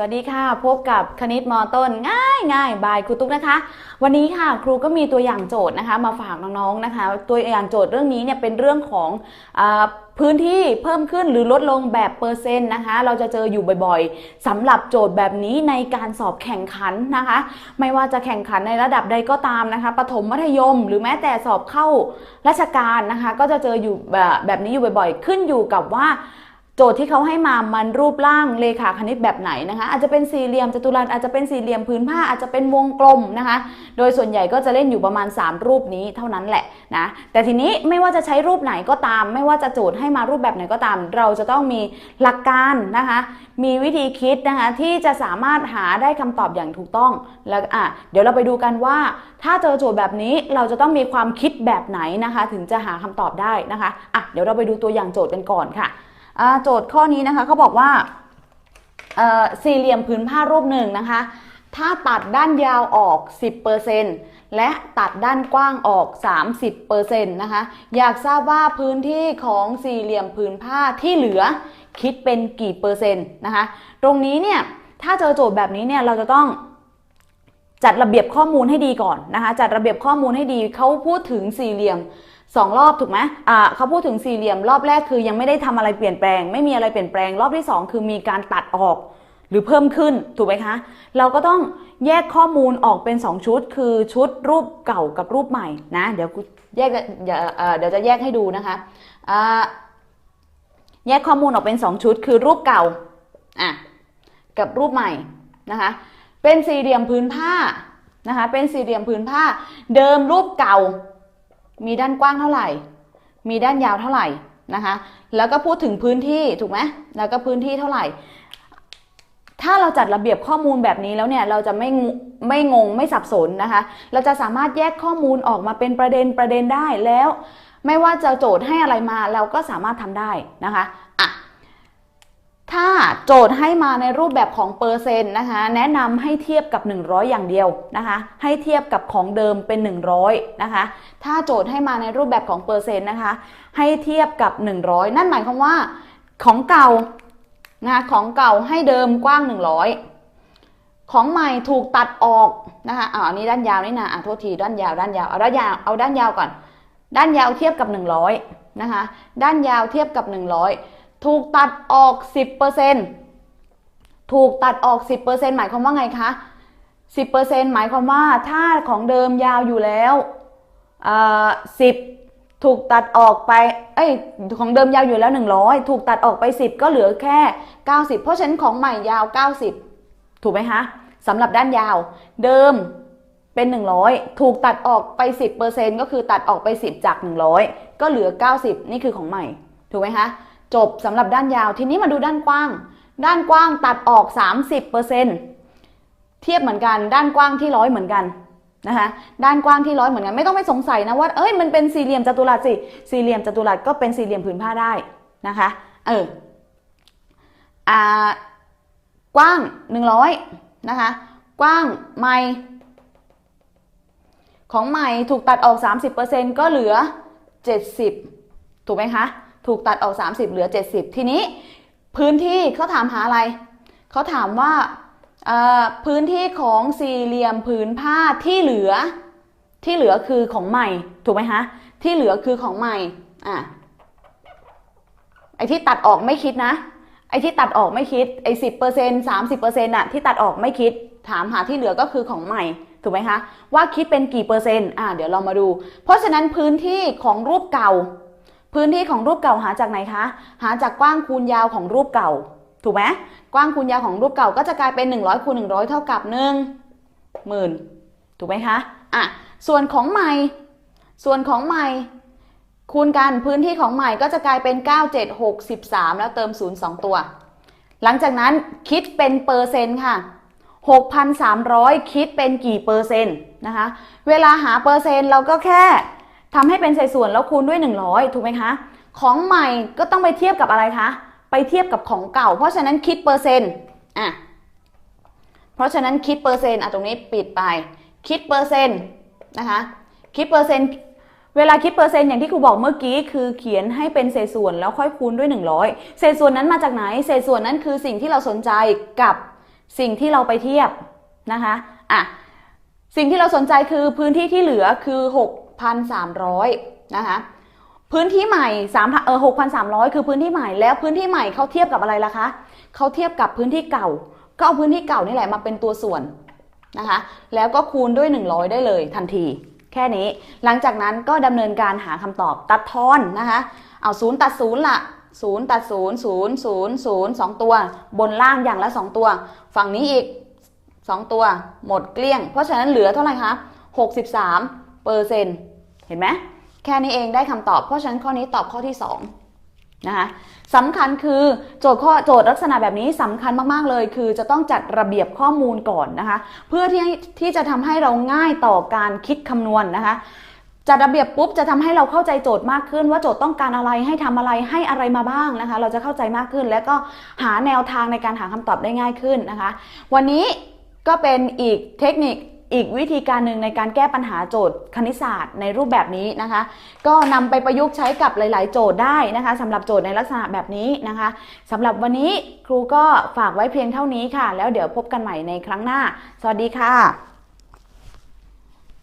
สวัสดีค่ะ พบกับคณิตมอต้นง่ายง่ายบายครูตุ๊กนะคะ วันนี้ค่ะครูก็มีตัวอย่างโจทย์นะคะ มาฝากน้องๆนะคะ ตัวอย่างโจทย์เรื่องนี้เนี่ยเป็นเรื่องของอพื้นที่เพิ่มขึ้นหรือลดลงแบบเปอร์เซ็นต์นะคะ เราจะเจออยู่บ่อยๆสำหรับโจทย์แบบนี้ในการสอบแข่งขันนะคะ ไม่ว่าจะแข่งขันในระดับใดก็ตามนะคะประถมมัธยม หรือแม้แต่สอบเข้าราชการนะคะ ก็จะเจออยู่แบบแบบนี้อยู่บ่อยๆ ขึ้นอยู่กับว่า โจทย์ที่เขาให้มามันรูปร่างเลขาคณิตแบบไหนนะคะ อาจจะเป็นสี่เหลี่ยมจัตุรัสอาจจะเป็นสี่เหลี่ยมพื้นผ้าอาจจะเป็นวงกลมนะคะ โดยส่วนใหญ่ก็จะเล่นอยู่ประมาณ 3 รูปนี้เท่านั้นแหละนะแต่ทีนี้ไม่ว่าจะใช้รูปไหนก็ตาม ไม่ว่าจะโจทย์ให้มารูปแบบไหนก็ตาม เราจะต้องมีหลักการนะคะ มีวิธีคิดนะคะที่จะสามารถหาได้คำตอบอย่างถูกต้องแล้วอะเดี๋ยวเราไปดูกันว่า ถ้าเจอโจทย์แบบนี้เราจะต้องมีความคิดแบบไหนนะคะ ถึงจะหาคำตอบได้นะคะอะเดี๋ยวเราไปดูตัวอย่างโจทย์กันก่อนค่ะ โจทย์ข้อนี้นะคะเขาบอกว่าสี่เหลี่ยมผืนผ้ารูปหนึ่งนะคะ ถ้าตัดด้านยาวออก 10%และตัดด้านกว้างออก 30%นะคะ อยากทราบว่าพื้นที่ของสี่เหลี่ยมผืนผ้าที่เหลือคิดเป็นกี่เปอร์เซ็นต์นะคะ ตรงนี้เนี่ย ถ้าเจอโจทย์แบบนี้เนี่ยเราจะต้อง จัดระเบียบข้อมูลให้ดีก่อนนะคะ จัดระเบียบข้อมูลให้ดีเขาพูดถึงสี่เหลี่ยมสองรอบถูกไหมอ่าเขาพูดถึงสี่เหลี่ยมรอบแรกคือยังไม่ได้ทำอะไรเปลี่ยนแปลง ไม่มีอะไรเปลี่ยนแปลง รอบที่สองคือมีการตัดออกหรือเพิ่มขึ้นถูกไหมคะ เราก็ต้องแยกข้อมูลออกเป็น 2 ชุด คือชุดรูปเก่ากับรูปใหม่นะ เดี๋ยวกูแยกเดี๋ยวเดี๋ยวจะแยกให้ดูนะคะแยกข้อมูลออกเป็น 2 ชุด คือรูปเก่าอะกับรูปใหม่นะคะ เป็นสี่เหลี่ยมพื้นผ้านะคะ เป็นสี่เหลี่ยมพื้นผ้า เดิมรูปเก่า มีด้านกว้างเท่าไหร่ มีด้านยาวเท่าไหร่นะคะ แล้วก็พูดถึงพื้นที่ถูกไหมแล้วก็พื้นที่เท่าไหร่ ถ้าเราจัดระเบียบข้อมูลแบบนี้แล้วเนี่ย เราจะไม่ไม่งงไม่สับสนนะคะ เราจะสามารถแยกข้อมูลออกมาเป็นประเด็นประเด็นได้แล้ว ไม่ว่าจะโจทย์ให้อะไรมาเราก็สามารถทำได้นะคะ อะ ถ้าโจทย์ให้มาในรูปแบบของเปอร์เซ็นต์นะคะแนะนำให้เทียบกับ 100 อย่างเดียวนะคะ ให้เทียบกับของเดิมเป็น 100นะคะ ถ้าโจทย์ให้มาในรูปแบบของเปอร์เซ็นต์นะคะ ให้เทียบกับ 100 นั่นหมายความว่าของเก่านะคะของเก่าให้เดิมกว้าง 100 ของใหม่ถูกตัดออกนะคะอ่าอันนี้ด้านยาวนี่นะอะโทษทีด้านยาวด้านยาวเอาด้านยาวเอาด้านยาวก่อน ด้านยาวเทียบกับ 100นะคะด้านยาวเทียบกับ 100 ถูกตัดออก 10%ถูกตัดออก 10%หมายความว่าไงคะ 10%หมายความว่าถ้าของเดิมยาวอยู่แล้วอ่า10ถูกตัดออกไป เอ้ย ของเดิมยาวอยู่แล้ว 100 ถูกตัดออกไป 10 ก็เหลือแค่ 90 เพราะฉะนั้นของใหม่ยาว 90 ถูกไหมคะสำหรับด้านยาว เดิมเป็น 100 ถูกตัดออกไป 10%ก็คือตัดออกไป 10 จาก 100 ก็เหลือ 90 นี่คือของใหม่ ถูกไหมคะ จบสำหรับด้านยาว ทีนี้มาดูด้านกว้าง ด้านกว้างตัดออก 30%เทียบเหมือนกัน ด้านกว้างที่ร้อยเหมือนกันนะคะด้านกว้างที่ร้อยเหมือนกันไม่ต้องไปสงสัยนะว่าเอ้ยมันเป็นสี่เหลี่ยมจัตุรัสสิสี่เหลี่ยมจัตุรัสก็เป็นสี่เหลี่ยมผืนผ้าได้นะคะเอออ่ากว้าง 100นะคะกว้างไมของใหม่ถูกตัดออก 30%ก็เหลือ 70 ถูกไหมคะ ถูกตัดออก 30 เหลือ 70 ทีนี้พื้นที่เขาถามหาอะไร เขาถามว่าพื้นที่ของสี่เหลี่ยมผืนผ้าที่เหลือ ที่เหลือคือของใหม่ ถูกไหมคะที่เหลือคือของใหม่ อะ ไอที่ตัดออกไม่คิดนะ ไอที่ตัดออกไม่คิด ไอสิบเปอร์เซ็นต์สามสิบเปอร์เซ็นต์อะที่ตัดออกไม่คิด ถามหาที่เหลือก็คือของใหม่ ถูกไหมคะ ว่าคิดเป็นกี่เปอร์เซ็นต์ อะ เดี๋ยวเรามาดู เพราะฉะนั้นพื้นที่ของรูปเก่า พื้นที่ของรูปเก่าหาจากไหนคะ หาจากกว้างคูณยาวของรูปเก่า ถูกไหมกว้างคูณยาวของรูปเก่าก็จะกลายเป็น 100คูณ100 เท่ากับ1หมื่นถูกไหมคะอะส่วนของใหม่ ส่วนของใหม่คูณกันพื้นที่ของใหม่ก็จะกลายเป็น 9 7 6 13แล้วเติม 0 2 ตัว หลังจากนั้นคิดเป็นเปอร์เซ็นต์ค่ะ 6,300 คิดเป็นกี่เปอร์เซ็นต์นะคะ เวลาหาเปอร์เซ็นต์เราก็แค่ ทำให้เป็นสัดส่วนแล้วคูณด้วย 100 ถูกไหมคะ ของใหม่ก็ต้องไปเทียบกับอะไรคะ ไปเทียบกับของเก่า เพราะฉะนั้นคิดเปอร์เซ็นต์อะเพราะฉะนั้นคิดเปอร์เซ็นต์อะตรงนี้ปิดไป คิดเปอร์เซ็นต์นะคะคิดเปอร์เซ็นต์เวลาคิดเปอร์เซ็นต์อย่างที่ครูบอกเมื่อกี้คือเขียนให้เป็นเศษส่วนแล้วค่อยคูณด้วย 100 เศษส่วนนั้นมาจากไหน เศษส่วนนั้นคือสิ่งที่เราสนใจกับสิ่งที่เราไปเทียบนะคะอะสิ่งที่เราสนใจคือพื้นที่ที่เหลือคือ 6,300นะคะพื้นที่ใหม่3เออ6,300 คือพื้นที่ใหม่แล้วพื้นที่ใหม่เขาเทียบกับอะไรล่ะคะเขาเทียบกับพื้นที่เก่า ก็เอาพื้นที่เก่านี่แหละมาเป็นตัวส่วนนะคะแล้วก็คูณด้วย 100 ได้เลยทันที แค่นี้หลังจากนั้นก็ดำเนินการหาคำตอบตัดทอนนะคะเอาศูนย์ตัดศูนย์ละศูนย์ตัดศูนย์ศูนย์ศูนย์ศูนย์สองตัว บนล่างอย่างละสองตัว ฝั่งนี้อีกสองตัว หมดเกลี้ยง เพราะฉะนั้นเหลือเท่าไหร่คะ63 เปอร์เซ็นต์เห็นไหมแค่นี้เองได้คำตอบ เพราะฉะนั้นข้อนี้ตอบข้อที่ 2 นะคะสำคัญคือโจทย์ข้อโจทย์ลักษณะแบบนี้สำคัญมากๆเลย คือจะต้องจัดระเบียบข้อมูลก่อนนะคะ เพื่อที่ที่จะทำให้เราง่ายต่อการคิดคำนวณนะคะจัดระเบียบปุ๊บจะทำให้เราเข้าใจโจทย์มากขึ้น ว่าโจทย์ต้องการอะไรให้ทำอะไรให้อะไรมาบ้างนะคะ เราจะเข้าใจมากขึ้น แล้วก็หาแนวทางในการหาคำตอบได้ง่ายขึ้นนะคะ วันนี้ก็เป็นอีกเทคนิค อีกวิธีการหนึ่งในการแก้ปัญหาโจทย์คณิตศาสตร์ในรูปแบบนี้นะคะ ก็นำไปประยุกต์ใช้กับหลาย ๆ โจทย์ได้นะคะสำหรับโจทย์ในลักษณะแบบนี้นะคะสำหรับวันนี้ครูก็ฝากไว้เพียงเท่านี้ค่ะ แล้วเดี๋ยวพบกันใหม่ในครั้งหน้า สวัสดีค่ะ